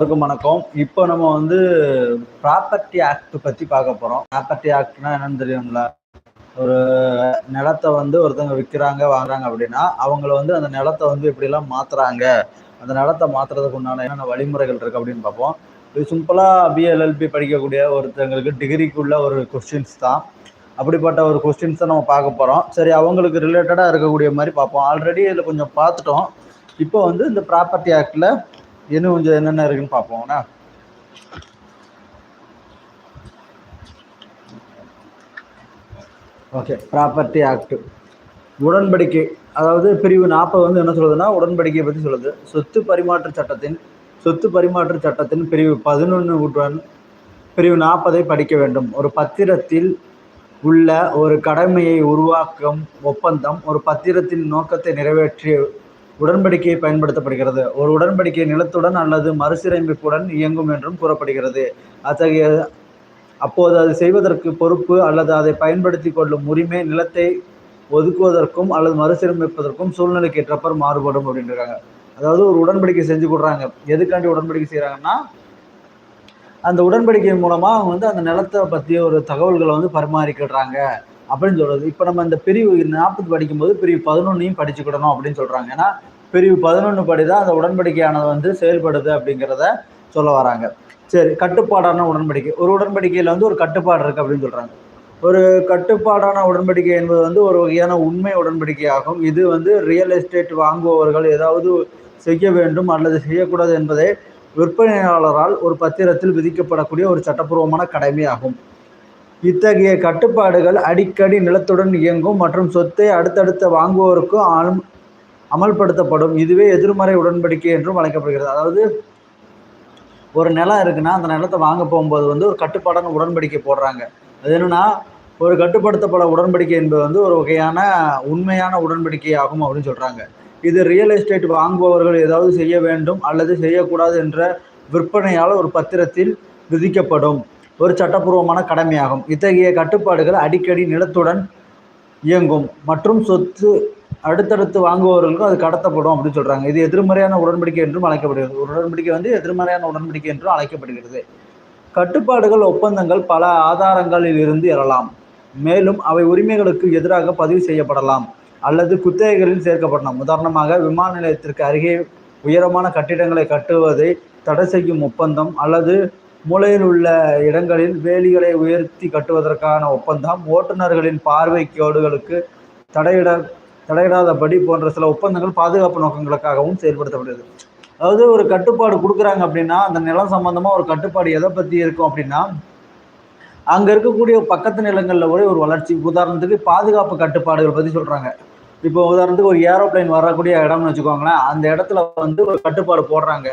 எல்லாருக்கும் வணக்கம். இப்போ நம்ம வந்து ப்ராப்பர்ட்டி ஆக்ட் பற்றி பார்க்க போகிறோம் ப்ராப்பர்ட்டி ஆக்ட்னா என்னன்னு தெரியும்ல? ஒரு நிலத்தை வந்து ஒருத்தவங்க விற்கிறாங்க வாங்குறாங்க அப்படின்னா அவங்கள வந்து அந்த நிலத்தை வந்து எப்படிலாம் மாற்றுறாங்க அந்த நிலத்தை மாற்றுறதுக்கு உண்டான என்னென்ன வழிமுறைகள் இருக்குது அப்படின்னு பார்ப்போம். இது சிம்பிளாக பிஎல்எல்பி படிக்கக்கூடிய ஒருத்தவங்களுக்கு டிகிரிக்குள்ள ஒரு கொஸ்டின்ஸ் தான். அப்படிப்பட்ட ஒரு கொஸ்டின்ஸை நம்ம பார்க்க போகிறோம் சரி அவங்களுக்கு ரிலேட்டடாக இருக்கக்கூடிய மாதிரி பார்ப்போம். ஆல்ரெடி இதில் கொஞ்சம் பார்த்துட்டோம். இப்போ வந்து இந்த ப்ராப்பர்ட்டி ஆக்டில் இன்னும் கொஞ்சம் என்னென்ன இருக்குன்னு பார்ப்போம்னா. ஓகே ப்ராப்பர்ட்டி ஆக்ட் உடன்படிக்கை அதாவது பிரிவு நாற்பது வந்து என்ன சொல்லுதுன்னா உடன்படிக்கையை பற்றி சொல்லுது. சொத்து பரிமாற்ற சட்டத்தின் சொத்து பரிமாற்ற சட்டத்தின் பிரிவு பதினொன்று உடன் பிரிவு நாற்பதை படிக்க வேண்டும். ஒரு பத்திரத்தில் உள்ள ஒரு கடமையை உருவாக்கும் ஒப்பந்தம் ஒரு பத்திரத்தின் நோக்கத்தை நிறைவேற்றிய உடன்படிக்கையை பயன்படுத்தப்படுகிறது. ஒரு உடன்படிக்கை நிலத்துடன் அல்லது மறுசீரமைப்புடன் இயங்கும் என்றும் கூறப்படுகிறது. அத்தகைய அப்போது அது செய்வதற்கு பொறுப்பு அல்லது அதை பயன்படுத்தி கொள்ளும் உரிமை நிலத்தை ஒதுக்குவதற்கும் அல்லது மறுசீரமைப்பதற்கும் சூழ்நிலைக்கு ஏற்றப்பர் மாறுபடும் அப்படின்றாங்க அதாவது ஒரு உடன்படிக்கை செஞ்சு கொடுறாங்க. எதுக்காண்டி உடன்படிக்கை செய்கிறாங்கன்னா அந்த உடன்படிக்கையின் மூலமாக அவங்க வந்து அந்த நிலத்தை பற்றிய ஒரு தகவல்களை வந்து பரிமாறிக்கிடுறாங்க அப்படின்னு சொல்கிறது இப்போ நம்ம இந்த பிரிவு நாற்பது படிக்கும்போது பிரிவு பதினொன்னையும் படிச்சுக்கிடணும் அப்படின்னு சொல்கிறாங்க ஏன்னா பிரிவு பதினொன்று படி தான் அந்த உடன்படிக்கையானது வந்து செயல்படுது அப்படிங்கிறத சொல்ல வராங்க. சரி கட்டுப்பாடான உடன்படிக்கை. ஒரு உடன்படிக்கையில் வந்து ஒரு கட்டுப்பாடு இருக்குது அப்படின்னு சொல்கிறாங்க ஒரு கட்டுப்பாடான உடன்படிக்கை என்பது வந்து ஒரு வகையான உண்மை உடன்படிக்கையாகும். இது வந்து ரியல் எஸ்டேட் வாங்குபவர்கள் ஏதாவது செய்ய வேண்டும் அல்லது செய்யக்கூடாது என்பதை விற்பனையாளரால் ஒரு பத்திரத்தில் விதிக்கப்படக்கூடிய ஒரு சட்டப்பூர்வமான கடமையாகும். இத்தகைய கட்டுப்பாடுகள் அடிக்கடி நிலத்துடன் இயங்கும் மற்றும் சொத்தை அடுத்தடுத்த வாங்குவோருக்கும் ஆளும் அமல்படுத்தப்படும். இதுவே எதிர்மறை உடன்படிக்கை என்றும் அழைக்கப்படுகிறது. அதாவது ஒரு நிலம் இருக்குன்னா அந்த நிலத்தை வாங்க போகும்போது வந்து ஒரு கட்டுப்பாடான உடன்படிக்கை போடுறாங்க. அது என்னென்னா ஒரு கட்டுப்படுத்தப்பட உடன்படிக்கை என்பது வந்து ஒரு வகையான உண்மையான உடன்படிக்கை ஆகும் அப்படின்னு சொல்கிறாங்க இது ரியல் எஸ்டேட் வாங்குபவர்கள் ஏதாவது செய்ய வேண்டும் அல்லது செய்யக்கூடாது என்ற விற்பனையால் ஒரு பத்திரத்தில் விதிக்கப்படும் ஒரு சட்டப்பூர்வமான கடமையாகும். இத்தகைய கட்டுப்பாடுகள் அடிக்கடி நிலத்துடன் இயங்கும் மற்றும் சொத்து அடுத்தடுத்து வாங்குபவர்களுக்கும் அது கடத்தப்படும் அப்படின்னு சொல்கிறாங்க இது எதிர்மறையான உடன்படிக்கை என்றும் அழைக்கப்படுகிறது. ஒரு உடன்படிக்கை வந்து எதிர்மறையான உடன்படிக்கை என்றும் அழைக்கப்படுகிறது. கட்டுப்பாடுகள் ஒப்பந்தங்கள் பல ஆதாரங்களில் இருந்து எழலாம். மேலும் அவை உரிமைகளுக்கு எதிராக பதிவு செய்யப்படலாம் அல்லது குத்தகைகளில் சேர்க்கப்படலாம். உதாரணமாக விமான நிலையத்திற்கு அருகே உயரமான கட்டிடங்களை கட்டுவதை தடை செய்யும் ஒப்பந்தம் அல்லது மூலையில் உள்ள இடங்களில் வேலிகளை உயர்த்தி கட்டுவதற்கான ஒப்பந்தம் ஓட்டுநர்களின் பார்வை கோடுகளுக்கு தடையிட தடையிடாதபடி போன்ற சில ஒப்பந்தங்கள் பாதுகாப்பு நோக்கங்களுக்காகவும் செயல்படுத்தப்படுது. அதாவது ஒரு கட்டுப்பாடு கொடுக்குறாங்க அப்படின்னா அந்த நிலம் சம்மந்தமாக ஒரு கட்டுப்பாடு எதை பற்றி இருக்கும் அப்படின்னா அங்கே இருக்கக்கூடிய பக்கத்து நிலங்களில் கூட ஒரு வளர்ச்சி. உதாரணத்துக்கு பாதுகாப்பு கட்டுப்பாடுகள் பற்றி சொல்கிறாங்க இப்போ உதாரணத்துக்கு ஒரு ஏரோப்ளைன் வரக்கூடிய இடம்னு வச்சுக்கோங்களேன். அந்த இடத்துல வந்து ஒரு கட்டுப்பாடு போடுறாங்க.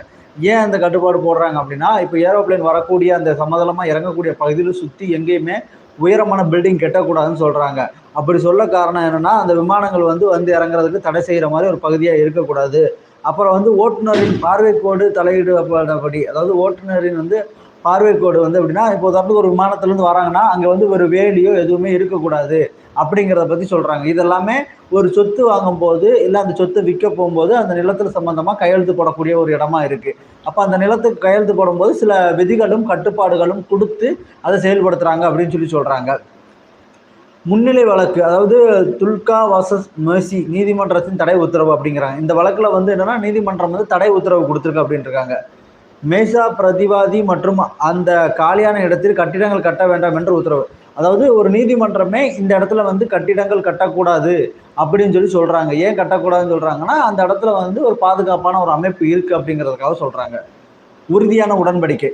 ஏன் அந்த கட்டுப்பாடு போடுறாங்க அப்படின்னா இப்போ ஏரோப்ளைன் வரக்கூடிய அந்த சமதளமாக இறங்கக்கூடிய பகுதியில் சுற்றி எங்கேயுமே உயரமான பில்டிங் கட்டக்கூடாதுன்னு சொல்கிறாங்க அப்படி சொல்ல காரணம் என்னென்னா அந்த விமானங்கள் வந்து வந்து இறங்குறதுக்கு தடை செய்கிற மாதிரி ஒரு பகுதியாக இருக்கக்கூடாது. அப்புறம் வந்து ஓட்டுநரின் பார்வை கோடு தலையிடப்படபடி அதாவது ஓட்டுநரின் வந்து பார்வை கோடு வந்து எப்படின்னா இப்போ உதாரணத்துக்கு ஒரு விமானத்துலேருந்து வராங்கன்னா அங்கே வந்து ஒரு வேலியோ எதுவுமே இருக்கக்கூடாது அப்படிங்கிறத பற்றி சொல்கிறாங்க இதெல்லாமே ஒரு சொத்து வாங்கும்போது இல்லை அந்த சொத்தை விற்க போகும்போது அந்த நிலத்தில் சம்மந்தமாக கையெழுத்து போடக்கூடிய ஒரு இடமா இருக்குது அப்போ அந்த நிலத்துக்கு கையெழுத்து போடும்போது சில விதிகளும் கட்டுப்பாடுகளும் கொடுத்து அதை செயல்படுத்துகிறாங்க அப்படின்னு சொல்லி சொல்கிறாங்க முன்னிலை வழக்கு அதாவது துல்கா வாசஸ் மேசி நீதிமன்றத்தின் தடை உத்தரவு அப்படிங்கிறாங்க. இந்த வழக்கில் வந்து என்னென்னா நீதிமன்றம் வந்து தடை உத்தரவு கொடுத்துருக்கு அப்படின்ட்டு இருக்காங்க மேசா பிரதிவாதி மற்றும் அந்த காலியான இடத்தில் கட்டிடங்கள் கட்ட வேண்டாம் என்று உத்தரவு. அதாவது ஒரு நீதிமன்றமே இந்த இடத்துல வந்து கட்டிடங்கள் கட்டக்கூடாது அப்படின்னு சொல்லி சொல்கிறாங்க ஏன் கட்டக்கூடாதுன்னு சொல்கிறாங்கன்னா அந்த இடத்துல வந்து ஒரு பாதுகாப்பான ஒரு அமைப்பு இருக்குது அப்படிங்கிறதுக்காக சொல்கிறாங்க உறுதியான உடன்படிக்கை.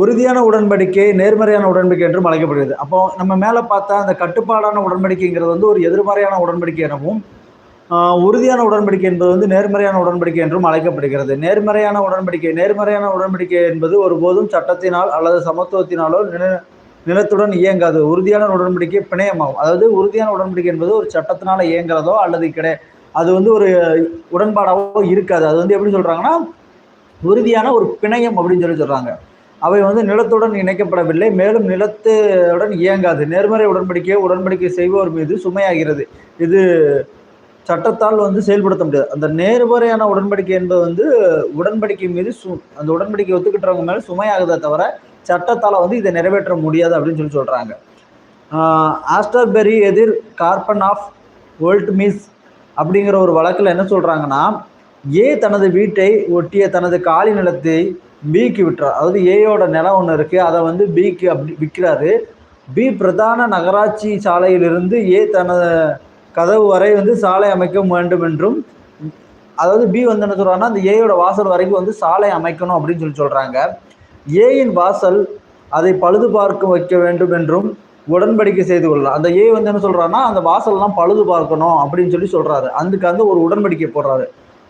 உறுதியான உடன்படிக்கை நேர்மறையான உடன்படிக்கை என்றும் அழைக்கப்படுகிறது. அப்போ நம்ம மேலே பார்த்தா அந்த கட்டுப்பாடான உடன்படிக்கைங்கிறது வந்து ஒரு எதிர்மறையான உடன்படிக்கை எனவும் உறுதியான உடன்படிக்கை என்பது வந்து நேர்மறையான உடன்படிக்கை என்றும் அழைக்கப்படுகிறது. நேர்மறையான உடன்படிக்கை நேர்மறையான உடன்படிக்கை என்பது ஒருபோதும் சட்டத்தினால் அல்லது சமத்துவத்தினாலோ நில நிலத்துடன் இயங்காது. உறுதியான உடன்படிக்கை பிணையமாகும். அதாவது உறுதியான உடன்படிக்கை என்பது ஒரு சட்டத்தினால் இயங்குறதோ அல்லது கிடையாது அது வந்து ஒரு உடன்பாடாகவோ இருக்காது. அது வந்து எப்படி சொல்கிறாங்கன்னா உறுதியான ஒரு பிணையம் அப்படின்னு சொல்லி சொல்கிறாங்க அவை வந்து நிலத்துடன் இணைக்கப்படவில்லை மேலும் நிலத்துடன் இயங்காது. நேர்மறை உடன்படிக்கையை உடன்படிக்கை செய்வோர் மீது சுமையாகிறது. இது சட்டத்தால் வந்து செயல்படுத்த முடியாது. அந்த நேர்மறையான உடன்படிக்கை என்பது வந்து உடன்படிக்கை மீது சு அந்த உடன்படிக்கை ஒத்துக்கிட்டவங்க மேலே சுமையாகுதே தவிர சட்டத்தால் வந்து இதை நிறைவேற்ற முடியாது அப்படின்னு சொல்லி சொல்கிறாங்க ஆஸ்டர்பெரி எதிர் கார்பன் ஆஃப் வேர்ல்ட் மிஸ் அப்படிங்கிற ஒரு வழக்கில் என்ன சொல்கிறாங்கன்னா ஏ தனது வீட்டை ஒட்டிய தனது காலி நிலத்தை பிக்கு விட்டுறார் அதாவது ஏயோட நிலம் ஒன்று இருக்குது அதை வந்து பிக்கு அப்படி விற்கிறாரு பி பிரதான நகராட்சி சாலையிலிருந்து ஏ தனது கதவு வரை வந்து சாலை அமைக்க வேண்டும் என்றும் அதாவது பி வந்து என்ன சொல்கிறாங்கன்னா அந்த ஏயோட வாசல் வரைக்கும் வந்து சாலை அமைக்கணும் அப்படின்னு சொல்லி சொல்கிறாங்க ஏயின் வாசல் அதை பழுது பார்க்க வைக்க வேண்டும் என்றும் உடன்படிக்கை செய்து கொள்ளலாம் அந்த ஏ வந்து என்ன சொல்கிறான்னா அந்த வாசல்லாம் பழுது பார்க்கணும் அப்படின்னு சொல்லி சொல்கிறாரு அதுக்கு வந்து ஒரு உடன்படிக்கை போடுறாரு.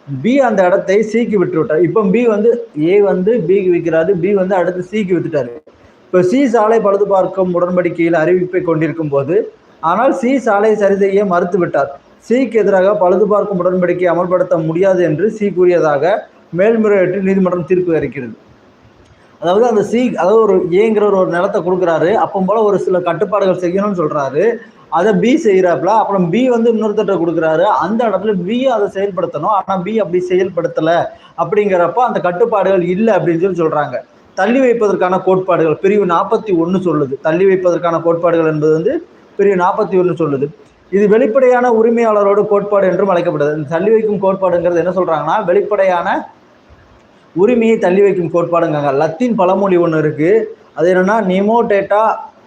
பி அந்த இடத்தை சிக்கு விட்டு விட்டார் இப்போ பி வந்து ஏ வந்து பிக்கு விற்கிறாரு. பி வந்து அடுத்து சிக்கு வித்துட்டாரு. இப்போ சி சாலை பழுது பார்க்கும் உடன்படிக்கையில் அறிவிப்பை கொண்டிருக்கும் போது ஆனால் சி சாலை சரி செய்ய மறுத்து விட்டார். சிக்கு எதிராக பழுது பார்க்கும் உடன்படிக்கை அமல்படுத்த முடியாது என்று சி கூறியதாக மேல்முறையீட்டு நீதிமன்றம் தீர்ப்பு அறிக்கிறது அதாவது அந்த சி அதாவது ஒரு ஏங்கிற ஒரு நிலத்தை கொடுக்குறாரு. அப்போ போல் ஒரு சில கட்டுப்பாடுகள் செய்யணும்னு சொல்கிறாரு அதை பி செய்கிறாப்புல அப்புறம் பி வந்து இன்னொருத்தட்ட கொடுக்குறாரு. அந்த இடத்துல பி அதை செயல்படுத்தணும். ஆனால் பி அப்படி செயல்படுத்தலை அப்படிங்கிறப்ப அந்த கட்டுப்பாடுகள் இல்லை அப்படின்னு சொல்லி சொல்கிறாங்க தள்ளி வைப்பதற்கான கோட்பாடுகள் பிரிவு நாற்பத்தி ஒன்று சொல்லுது. தள்ளி வைப்பதற்கான கோட்பாடுகள் என்பது வந்து பிரிவு நாற்பத்தி ஒன்று சொல்லுது. இது வெளிப்படையான உரிமையாளரோட கோட்பாடு என்றும் அழைக்கப்படுது. இந்த தள்ளி வைக்கும் கோட்பாடுங்கிறது என்ன சொல்கிறாங்கன்னா வெளிப்படையான உரிமையை தள்ளி வைக்கும் கோட்பாடுங்காங்க லத்தீன் பழமொழி ஒன்று இருக்குது அது என்னென்னா நிமோடேட்டா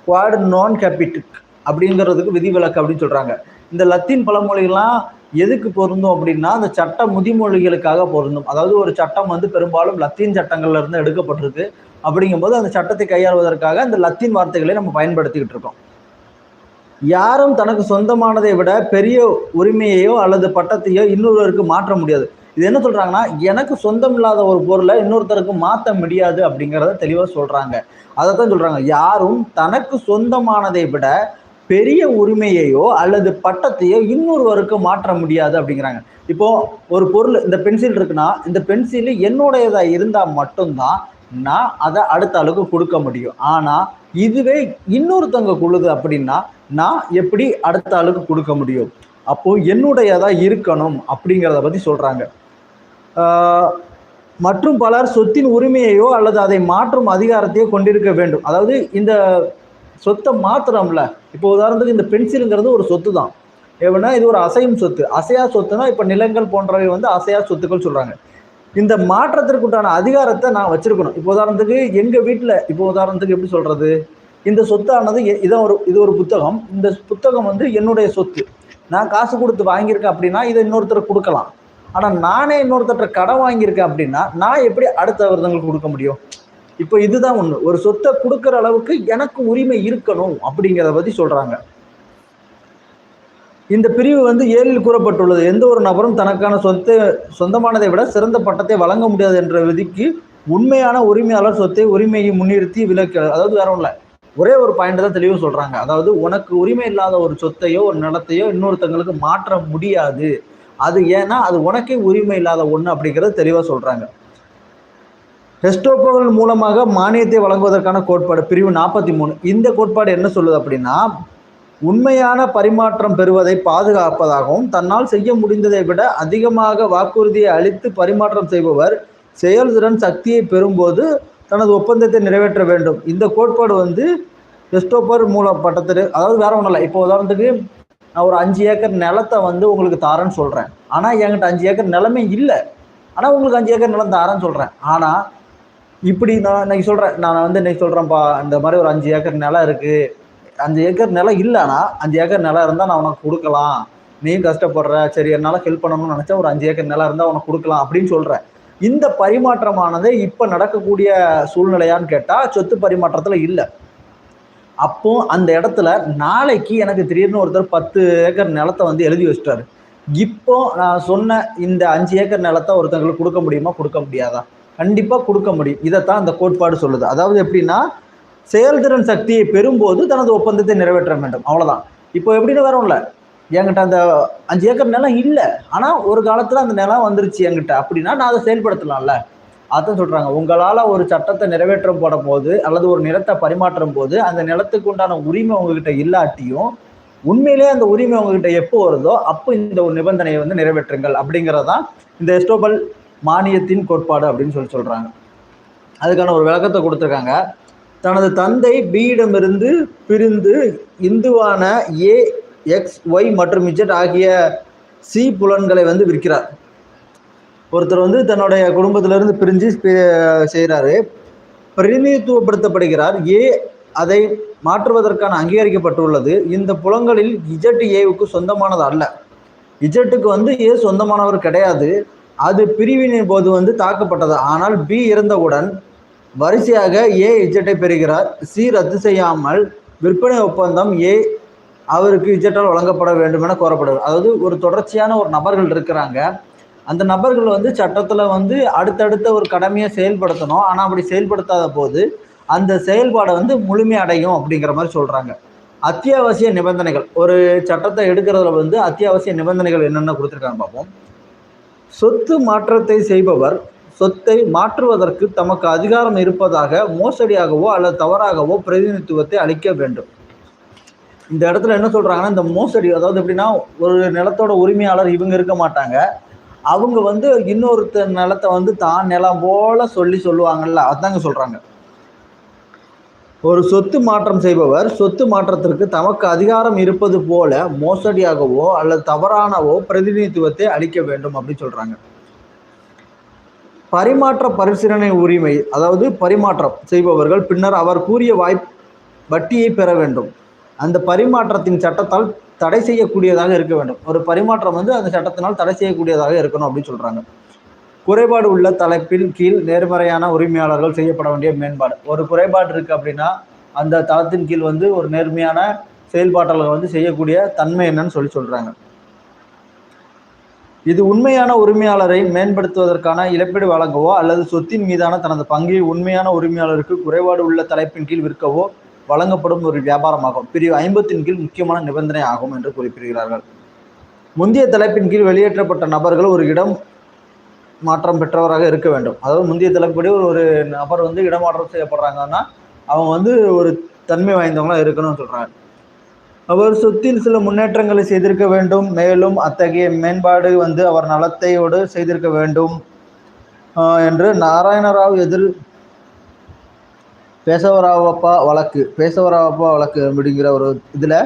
குவாட் நான் கேபிட்டிக். அப்படிங்கிறதுக்கு விதிவிலக்கு அப்படின்னு சொல்கிறாங்க இந்த லத்தீன் பழமொழிகள்லாம் எதுக்கு பொருந்தும் அப்படின்னா அந்த சட்ட முதிமொழிகளுக்காக பொருந்தும். அதாவது ஒரு சட்டம் வந்து பெரும்பாலும் லத்தீன் சட்டங்கள்ல இருந்து எடுக்கப்பட்டிருக்கு. அப்படிங்கும்போது அந்த சட்டத்தை கையாளுவதற்காக அந்த லத்தீன் வார்த்தைகளை நம்ம பயன்படுத்திக்கிட்டு இருக்கோம். யாரும் தனக்கு சொந்தமானதை விட பெரிய உரிமையையோ அல்லது பட்டத்தையோ இன்னொருவருக்கு மாற்ற முடியாது. இது என்ன சொல்கிறாங்கன்னா எனக்கு சொந்தம் இல்லாத ஒரு பொருளை இன்னொருத்தருக்கு மாற்ற முடியாது அப்படிங்கிறத தெளிவாக சொல்கிறாங்க அதை தான் சொல்கிறாங்க யாரும் தனக்கு சொந்தமானதை விட பெரிய உரிமையையோ அல்லது பட்டத்தையோ இன்னொருவருக்கு மாற்ற முடியாது அப்படிங்கிறாங்க. இப்போ ஒரு பொருள் இந்த பென்சில் இருக்குன்னா இந்த பென்சில் என்னுடையதா இருந்தா மட்டும்தான் நான் அதை அடுத்த அளவுக்கு கொடுக்க முடியும். ஆனா இதுவே இன்னொருத்தவங்க கொடுது அப்படின்னா நான் எப்படி அடுத்த அளவுக்கு கொடுக்க முடியும்? அப்போ என்னுடையதா இருக்கணும் அப்படிங்கிறத பத்தி சொல்றாங்க. மற்றும் பலர் சொத்தின் உரிமையையோ அல்லது அதை மாற்றும் அதிகாரத்தையோ கொண்டிருக்க வேண்டும். அதாவது இந்த சொத்தை மாற்றுறோம்ல இப்போ உதாரணத்துக்கு இந்த பென்சிலுங்கிறது ஒரு சொத்து தான் எப்படின்னா இது ஒரு அசையும் சொத்து. அசையா சொத்துனா இப்போ நிலங்கள் போன்றவை வந்து அசையா சொத்துக்கள் சொல்கிறாங்க இந்த மாற்றத்திற்குண்டான அதிகாரத்தை நான் வச்சுருக்கணும். இப்போ உதாரணத்துக்கு எங்கள் வீட்டில் இப்போ உதாரணத்துக்கு எப்படி சொல்கிறது இந்த சொத்தானது எ- இதான் ஒரு இது ஒரு புத்தகம். இந்த புத்தகம் வந்து என்னுடைய சொத்து. நான் காசு கொடுத்து வாங்கியிருக்கேன் அப்படின்னா இதை இன்னொருத்தர் கொடுக்கலாம். ஆனால் நானே இன்னொருத்தர்கிட்ட கடன் வாங்கியிருக்கேன் அப்படின்னா நான் எப்படி அடுத்த அடுத்தவர்களுக்கு கொடுக்க முடியும்? இப்போ இதுதான் ஒன்று ஒரு சொத்தை கொடுக்குற அளவுக்கு எனக்கு உரிமை இருக்கணும் அப்படிங்கிறத பற்றி சொல்கிறாங்க இந்த பிரிவு வந்து ஏழில் கூறப்பட்டுள்ளது. எந்த ஒரு நபரும் தனக்கான சொத்தை சொந்தமானதை விட சிறந்த பட்டத்தை வழங்க முடியாது என்ற விதிக்கு உண்மையான உரிமையாளர் சொத்தை உரிமையை முன்னிறுத்தி விலக்கு அதாவது வேற ஒன்றும் இல்லை ஒரே ஒரு பாயிண்ட் தான் தெளிவாக சொல்கிறாங்க அதாவது உனக்கு உரிமை இல்லாத ஒரு சொத்தையோ ஒரு நிலத்தையோ இன்னொருத்தங்களுக்கு மாற்ற முடியாது. அது ஏன்னா அது உனக்கே உரிமை இல்லாத ஒன்று அப்படிங்கிறத தெளிவாக சொல்கிறாங்க ஹெஸ்டோப்போகள் மூலமாக மானியத்தை வழங்குவதற்கான கோட்பாடு. பிரிவு நாற்பத்தி மூணு. இந்த கோட்பாடு என்ன சொல்லுது அப்படின்னா உண்மையான பரிமாற்றம் பெறுவதை பாதுகாப்பதாகவும் தன்னால் செய்ய முடிந்ததை விட அதிகமாக வாக்குறுதியை அளித்து பரிமாற்றம் செய்பவர் செயல்திறன் சக்தியை பெறும்போது தனது ஒப்பந்தத்தை நிறைவேற்ற வேண்டும். இந்த கோட்பாடு வந்து ரெஸ்டோப்பர் மூல பட்டத்தில் அதாவது வேற ஒன்றும் இல்லை. இப்போ உதாரணத்துக்கு நான் ஒரு அஞ்சு ஏக்கர் நிலத்தை வந்து உங்களுக்கு தாரேன்னு சொல்கிறேன் ஆனால் என்கிட்ட அஞ்சு ஏக்கர் நிலமே இல்லை. ஆனால் உங்களுக்கு அஞ்சு ஏக்கர் நிலம் தாரேன்னு சொல்கிறேன் ஆனால் இப்படி நான் இன்னைக்கு சொல்கிறேன் நான் வந்து இன்னைக்கு சொல்கிறேன்ப்பா இந்த மாதிரி ஒரு அஞ்சு ஏக்கர் நிலம் இருக்குது அஞ்சு ஏக்கர் நிலம் இல்லைன்னா அஞ்சு ஏக்கர் நிலம் இருந்தால் நான் உனக்கு கொடுக்கலாம். நீயும் கஷ்டப்படுற சரி என்னால் ஹெல்ப் பண்ணணும்னு நினச்சா ஒரு அஞ்சு ஏக்கர் நிலம் இருந்தால் உனக்கு கொடுக்கலாம் அப்படின்னு சொல்கிறேன் இந்த பரிமாற்றமானது இப்போ நடக்கக்கூடிய சூழ்நிலையான்னு கேட்டால் சொத்து பரிமாற்றத்தில் இல்லை. அப்போ அந்த இடத்துல நாளைக்கு எனக்கு திடீர்னு ஒருத்தர் பத்து ஏக்கர் நிலத்தை வந்து எழுதி வச்சிட்டாரு. இப்போ நான் சொன்ன இந்த அஞ்சு ஏக்கர் நிலத்தை ஒருத்தங்களுக்கு கொடுக்க முடியுமா? கொடுக்க முடியாதா? கண்டிப்பாக கொடுக்க முடியும். இதைத்தான் அந்த கோட்பாடு சொல்லுது. அதாவது எப்படின்னா செயல்திறன் சக்தியை பெறும்போது தனது ஒப்பந்தத்தை நிறைவேற்ற வேண்டும். அவ்வளோதான் இப்போ எப்படின்னு வேற இல்லை என்கிட்ட அந்த அஞ்சு ஏக்கர் நிலம் இல்லை. ஆனால் ஒரு காலத்தில் அந்த நிலம் வந்துருச்சு என்கிட்ட. அப்படின்னா நான் அதை செயல்படுத்தலாம்ல. அதான் சொல்கிறாங்க உங்களால் ஒரு சட்டத்தை நிறைவேற்றம் போடும் போது அல்லது ஒரு நிலத்தை பரிமாற்றும் போது அந்த நிலத்துக்கு உண்டான உரிமை உங்ககிட்ட இல்லாட்டியும் உண்மையிலேயே அந்த உரிமை உங்ககிட்ட எப்போ வருதோ அப்போ இந்த ஒரு நிபந்தனையை வந்து நிறைவேற்றுங்கள் அப்படிங்கிறதான் இந்த எஸ்டோபல் மானியத்தின் கோட்பாடு அப்படின்னு சொல்லி சொல்கிறாங்க அதுக்கான ஒரு விளக்கத்தை கொடுத்துருக்காங்க. தனது தந்தை பியிடமிருந்து பிரிந்து இந்துவான ஏ எக்ஸ் ஒய் மற்றும் இஜெட் ஆகிய சி புலன்களை வந்து விற்கிறார். ஒருத்தர் வந்து தன்னுடைய குடும்பத்திலிருந்து பிரிஞ்சு செய்கிறாரு பிரதிநிதித்துவப்படுத்தப்படுகிறார். ஏ அதை மாற்றுவதற்கான அங்கீகரிக்கப்பட்டுள்ளது. இந்த புலங்களில் இஜட் ஏவுக்கு சொந்தமானது அல்ல. இஜட்டுக்கு வந்து ஏ சொந்தமானவர் கிடையாது. அது பிரிவினின் போது வந்து தாக்கப்பட்டது. ஆனால் பி இறந்தவுடன் வரிசையாக ஏ இஜெட்டை பெறுகிறார். சி ரத்து செய்யாமல் விற்பனை ஒப்பந்தம் ஏ அவருக்கு இஜெட்டால் வழங்கப்பட வேண்டும் என கோரப்படுது அதாவது ஒரு தொடர்ச்சியான ஒரு நபர்கள் இருக்கிறாங்க. அந்த நபர்கள் வந்து சட்டத்தில் வந்து அடுத்தடுத்த ஒரு கடமையை செயல்படுத்தணும். ஆனால் அப்படி செயல்படுத்தாத போது அந்த செயல்பாடை வந்து முழுமை அடையும் அப்படிங்கிற மாதிரி சொல்கிறாங்க அத்தியாவசிய நிபந்தனைகள். ஒரு சட்டத்தை எடுக்கிறதுல வந்து அத்தியாவசிய நிபந்தனைகள் என்னென்ன கொடுத்துருக்காங்க பார்ப்போம் சொத்து மாற்றத்தை செய்பவர் சொத்தை மாற்றுவதற்கு தமக்கு அதிகாரம் இருப்பதாக மோசடியாகவோ அல்லது தவறாகவோ பிரதிநிதித்துவத்தை அளிக்க வேண்டும். இந்த இடத்துல என்ன சொல்கிறாங்கன்னா இந்த மோசடி அதாவது எப்படின்னா ஒரு நிலத்தோட உரிமையாளர் இவங்க இருக்க மாட்டாங்க. அவங்க வந்து இன்னொருத்த நிலத்தை வந்து தான் நிலம் போல சொல்லி சொல்லுவாங்கல்ல அதாங்க சொல்கிறாங்க ஒரு சொத்து மாற்றம் செய்பவர் சொத்து மாற்றத்திற்கு தமக்கு அதிகாரம் இருப்பது போல மோசடியாகவோ அல்லது தவறானவோ பிரதிநிதித்துவத்தை அளிக்க வேண்டும் அப்படின்னு சொல்கிறாங்க பரிமாற்ற பரிசீலனை உரிமை அதாவது பரிமாற்றம் செய்பவர்கள் பின்னர் அவர் கூறிய வாய் வட்டியை பெற வேண்டும். அந்த பரிமாற்றத்தின் சட்டத்தால் தடை செய்யக்கூடியதாக இருக்க வேண்டும். ஒரு பரிமாற்றம் வந்து அந்த சட்டத்தினால் தடை செய்யக்கூடியதாக இருக்கணும் அப்படின்னு சொல்கிறாங்க குறைபாடு உள்ள தலைப்பின் கீழ் நேர்மறையான உரிமையாளர்கள் செய்யப்பட வேண்டிய மேம்பாடு. ஒரு குறைபாடு இருக்குது அப்படின்னா அந்த தளத்தின் கீழ் வந்து ஒரு நேர்மையான செயல்பாட்டாளர்கள் வந்து செய்யக்கூடிய தன்மை என்னன்னு சொல்லி சொல்கிறாங்க இது உண்மையான உரிமையாளரை மேம்படுத்துவதற்கான இழப்பீடு வழங்கவோ அல்லது சொத்தின் மீதான தனது பங்கை உண்மையான உரிமையாளருக்கு குறைபாடு உள்ள தலைப்பின் கீழ் விற்கவோ வழங்கப்படும் ஒரு வியாபாரமாகும். பிரிவு ஐம்பத்தின் கீழ் முக்கியமான நிபந்தனை ஆகும் என்று குறிப்பிடுகிறார்கள். முந்தைய தலைப்பின் கீழ் வெளியேற்றப்பட்ட நபர்கள் ஒரு இடம் மாற்றம் பெற்றவராக இருக்க வேண்டும். அதாவது முந்தைய தலைப்படி ஒரு ஒரு நபர் வந்து இடமாற்றம் செய்யப்படுறாங்கன்னா அவங்க வந்து ஒரு தன்மை வாய்ந்தவங்களாக இருக்கணும்னு சொல்கிறாங்க அவர் சொத்தில் சில முன்னேற்றங்களை செய்திருக்க வேண்டும். மேலும் அத்தகைய மேம்பாடு வந்து அவர் நலத்தையோடு செய்திருக்க வேண்டும் என்று நாராயணராவ் எதிர் பேசவராவப்பா வழக்கு பேசவராவப்பா வழக்கு அப்படிங்கிற ஒரு இதில்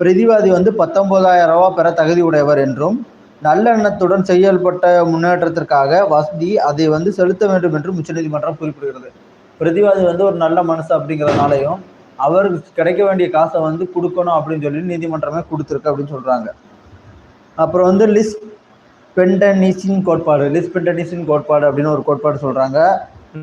பிரதிவாதி வந்து பத்தொன்பதாயிரம் ரூபா பெற தகுதி உடையவர் என்றும் நல்லெண்ணத்துடன் செயல்பட்ட முன்னேற்றத்திற்காக வசதி அதை வந்து செலுத்த வேண்டும் என்று உச்சநீதிமன்றம் குறிப்பிடுகிறது. பிரதிவாதி வந்து ஒரு நல்ல மனசு அப்படிங்கிறதுனாலையும் அவருக்கு கிடைக்க வேண்டிய காசை வந்து கொடுக்கணும் அப்படின்னு சொல்லி நீதிமன்றமே கொடுத்துருக்கு அப்படின்னு சொல்கிறாங்க அப்புறம் வந்து லிஸ் பெண்டனிசின் கோட்பாடு லிஸ் பெண்டனிசின் கோட்பாடு அப்படின்னு ஒரு கோட்பாடு சொல்கிறாங்க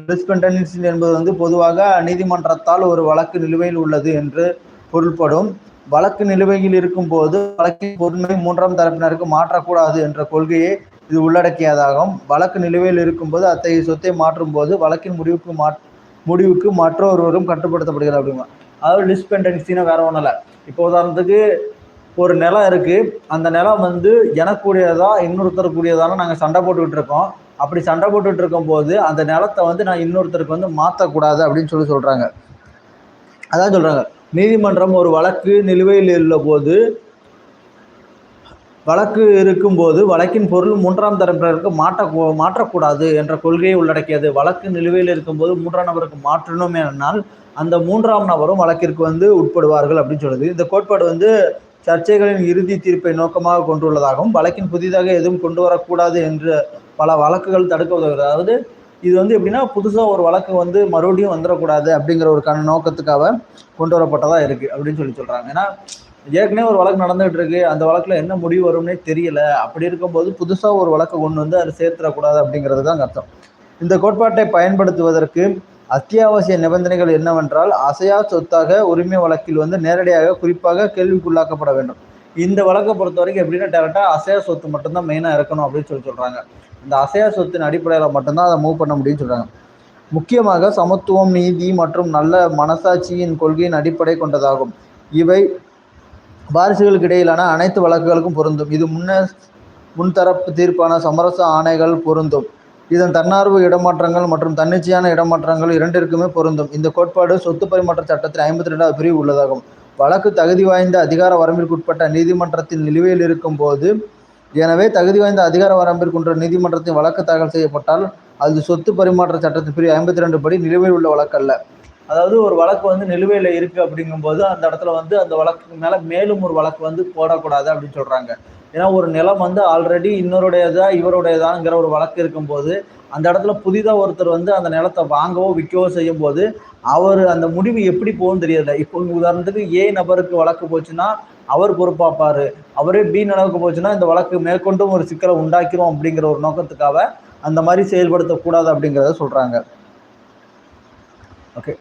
லிஸ் பெண்டனிசின் என்பது வந்து பொதுவாக நீதிமன்றத்தால் ஒரு வழக்கு நிலுவையில் உள்ளது என்று பொருள்படும். வழக்கு நிலுவையில் இருக்கும்போது வழக்கின் பொறுமை மூன்றாம் தரப்பினருக்கு மாற்றக்கூடாது என்ற கொள்கையை இது உள்ளடக்கியதாகும். வழக்கு நிலுவையில் இருக்கும்போது அத்தகைய சொத்தை மாற்றும் போது வழக்கின் முடிவுக்கு மா முடிவுக்கு மற்றொருவரும் கட்டுப்படுத்தப்படுகிறது அப்படிமா. அதாவது டிஸ்பெண்டன்சினா வேற ஒன்றும் இல்லை. இப்போ உதாரணத்துக்கு ஒரு நிலம் இருக்குது அந்த நிலம் வந்து எனக்குரியதா இன்னொருத்தருக்குரியதான நாங்கள் சண்டை போட்டுக்கிட்டு இருக்கோம். அப்படி சண்டை போட்டுட்டு இருக்கும்போது அந்த நிலத்தை வந்து நான் இன்னொருத்தருக்கு வந்து மாற்றக்கூடாது அப்படின்னு சொல்லி சொல்கிறாங்க அதான் சொல்கிறாங்க நீதிமன்றம் ஒரு வழக்கு நிலுவையில் உள்ள போது வழக்கு இருக்கும்போது வழக்கின் பொருள் மூன்றாம் தரப்பினருக்கு மாற்ற மாற்றக்கூடாது என்ற கொள்கையை உள்ளடக்கியது. வழக்கு நிலுவையில் இருக்கும்போது மூன்றாம் நபருக்கு மாற்றணும் என்னால் அந்த மூன்றாம் நபரும் வழக்கிற்கு வந்து உட்படுவார்கள் அப்படின்னு சொல்லுது. இந்த கோட்பாடு வந்து சர்ச்சைகளின் இறுதி தீர்ப்பை நோக்கமாக கொண்டுள்ளதாகவும் வழக்கின் புதிதாக எதுவும் கொண்டு வரக்கூடாது என்று பல வழக்குகள் தடுக்க உதவுகிறது. அதாவது இது வந்து எப்படின்னா புதுசாக ஒரு வழக்கு வந்து மறுபடியும் வந்துடக்கூடாது அப்படிங்கிற ஒரு கண நோக்கத்துக்காக கொண்டு வரப்பட்டதாக இருக்குது அப்படின்னு சொல்லி சொல்கிறாங்க ஏன்னா ஏற்கனவே ஒரு வழக்கு நடந்துகிட்டு இருக்கு அந்த வழக்கில் என்ன முடிவு வரும்னே தெரியல. அப்படி இருக்கும்போது புதுசாக ஒரு வழக்கு கொண்டு வந்து அதை சேர்த்துடக்கூடாது அப்படிங்கிறது தான் அர்த்தம். இந்த கோட்பாட்டை பயன்படுத்துவதற்கு அத்தியாவசிய நிபந்தனைகள் என்னவென்றால் அசையா சொத்தாக உரிமை வழக்கில் வந்து நேரடியாக குறிப்பாக கேள்விக்குள்ளாக்கப்பட வேண்டும். இந்த வழக்கை பொறுத்த வரைக்கும் எப்படின்னா டேரெக்டாக அசையா சொத்து மட்டும்தான் மெயினாக இருக்கணும் அப்படின்னு சொல்லி சொல்கிறாங்க இந்த அசையா சொத்தின் அடிப்படையில் மட்டும்தான் அதை மூவ் பண்ண முடியும்னு சொல்கிறாங்க முக்கியமாக சமத்துவம் நீதி மற்றும் நல்ல மனசாட்சியின் கொள்கையின் அடிப்படை கொண்டதாகும். இவை வாரிசுகளுக்கு இடையிலான அனைத்து வழக்குகளுக்கும் பொருந்தும். இது முன்ன முன்தரப்பு தீர்ப்பான சமரச ஆணைகள் பொருந்தும். இதன் தன்னார்வ இடமாற்றங்கள் மற்றும் தன்னிச்சையான இடமாற்றங்கள் இரண்டிற்குமே பொருந்தும். இந்த கோட்பாடு சொத்து பரிமாற்ற சட்டத்தில் ஐம்பத்தி ரெண்டாவது பிரிவு உள்ளதாகும். வழக்கு தகுதி வாய்ந்த அதிகார வரம்பிற்குட்பட்ட நீதிமன்றத்தில் நிலுவையில் இருக்கும் போது எனவே தகுதி வாய்ந்த அதிகார வரம்பிற்குன்ற நீதிமன்றத்தில் வழக்கு தாக்கல் செய்யப்பட்டால் அது சொத்து பரிமாற்ற சட்டத்தின் பிரிவு ஐம்பத்தி ரெண்டு படி நிலுவையில் உள்ள வழக்கு அல்ல அதாவது ஒரு வழக்கு வந்து நிலுவையில் இருக்குது அப்படிங்கும்போது அந்த இடத்துல வந்து அந்த வழக்கு மேலே மேலும் ஒரு வழக்கு வந்து போடக்கூடாது அப்படின்னு சொல்கிறாங்க ஏன்னா ஒரு நிலம் வந்து ஆல்ரெடி இன்னொருடையதா இவருடையதாங்கிற ஒரு வழக்கு இருக்கும்போது அந்த இடத்துல புதிதாக ஒருத்தர் வந்து அந்த நிலத்தை வாங்கவோ விற்கவோ செய்யும் போது அவர் அந்த முடிவு எப்படி போகும் தெரியல. இப்போ உதாரணத்துக்கு ஏ நபருக்கு வழக்கு போச்சுன்னா அவர் பொறுப்பாப்பார். அவரே பீன் அளவுக்கு போச்சுன்னா இந்த வழக்கு மேற்கொண்டும் ஒரு சிக்கலை உண்டாக்கிறோம் அப்படிங்கிற ஒரு நோக்கத்துக்காக அந்த மாதிரி செயல்படுத்தக்கூடாது அப்படிங்கிறத சொல்கிறாங்க ஓகே